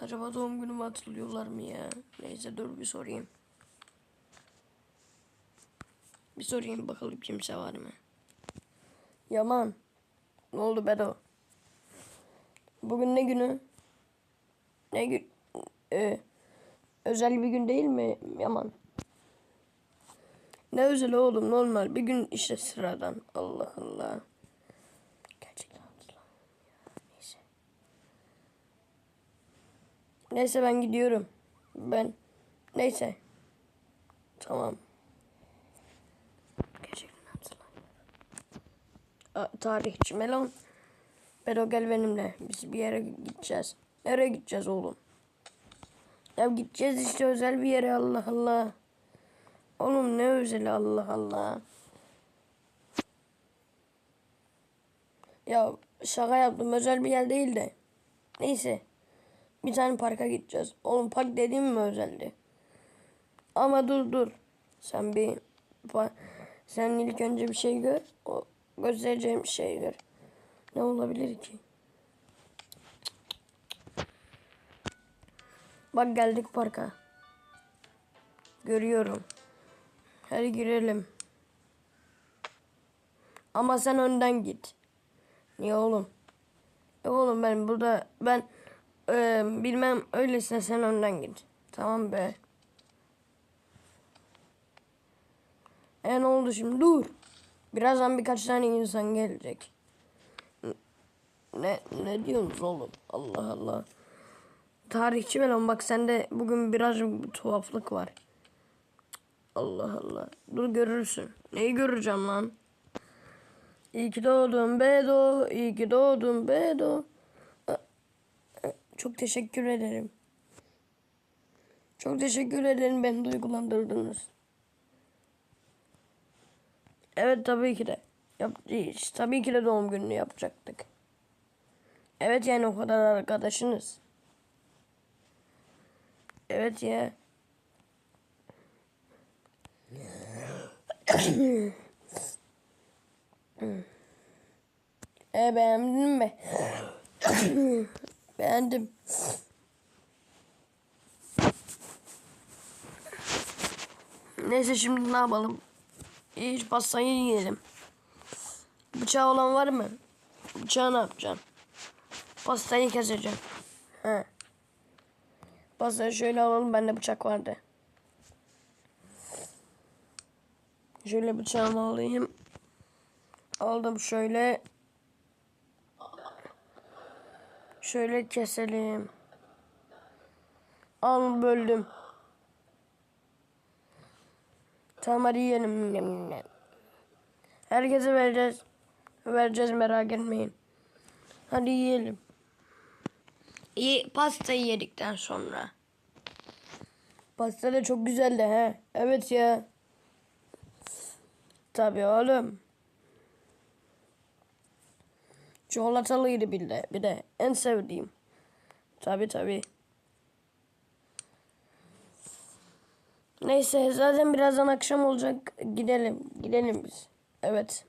Acaba doğum günümü hatırlıyorlar mı ya? Neyse dur bir sorayım. Bir sorayım bakalım kimse var mı? Yaman. Ne oldu Bedo? Bugün ne günü? Ne gün? Ee, özel bir gün değil mi Yaman? Ne özel oğlum normal bir gün işte sıradan. Allah Allah. Gerçekten hatırlamıyorum ya. Neyse. Neyse ben gidiyorum. Ben neyse. Tamam. Gerçekten hatırlamıyorum. Tarihçi Melon. Bedo gel benimle. Biz bir yere gideceğiz. Nereye gideceğiz oğlum? Ya gideceğiz işte özel bir yere Allah Allah. Oğlum ne özeli Allah Allah. Ya şaka yaptım özel bir yer değil de. Neyse. Bir tane parka gideceğiz. Oğlum park dediğim mi özeldi? Ama dur dur. Sen bir sen ilk önce bir şey gör. O göstereceğim şeyi gör. Ne olabilir ki? Bak geldik parka. Görüyorum. Hadi girelim. Ama sen önden git. Niye oğlum? Yok oğlum ben burada ben e, bilmem öylesine sen önden git. Tamam be. E ne oldu şimdi? Dur. Birazdan birkaç tane insan gelecek. Ne ne diyorsunuz oğlum? Allah Allah. Tarihçi Melon bak sende bugün birazcık bir tuhaflık var. Allah Allah. Dur görürsün. Neyi göreceğim lan? İyi ki doğdun Bedo. İyi ki doğdun Bedo. Çok teşekkür ederim. Çok teşekkür ederim beni duygulandırdınız. Evet tabii ki de. Yap, tabii ki de doğum gününü yapacaktık. Evet yani o kadar arkadaşınız. Evet ya. e beğendin mi? Beğendim. Neyse şimdi ne yapalım? Hiç pastayı yiyelim. Bıçağı olan var mı? Bıçağı ne yapacaksın? Pastayı keseceğim. He. Pastayı şöyle alalım. Bende bıçak vardı. Şöyle bıçağımı alayım. Aldım şöyle. Şöyle keselim. Al böldüm. Tamam hadi yiyelim. Herkese vereceğiz. Vereceğiz merak etmeyin. Hadi yiyelim. İyi pastayı yedikten sonra. Pasta da çok güzeldi he. Evet ya. Tabii oğlum. Çikolatalıydı bir de. Bir de en sevdiğim. Tabii tabii. Neyse zaten birazdan akşam olacak. Gidelim. Gidelim biz. Evet.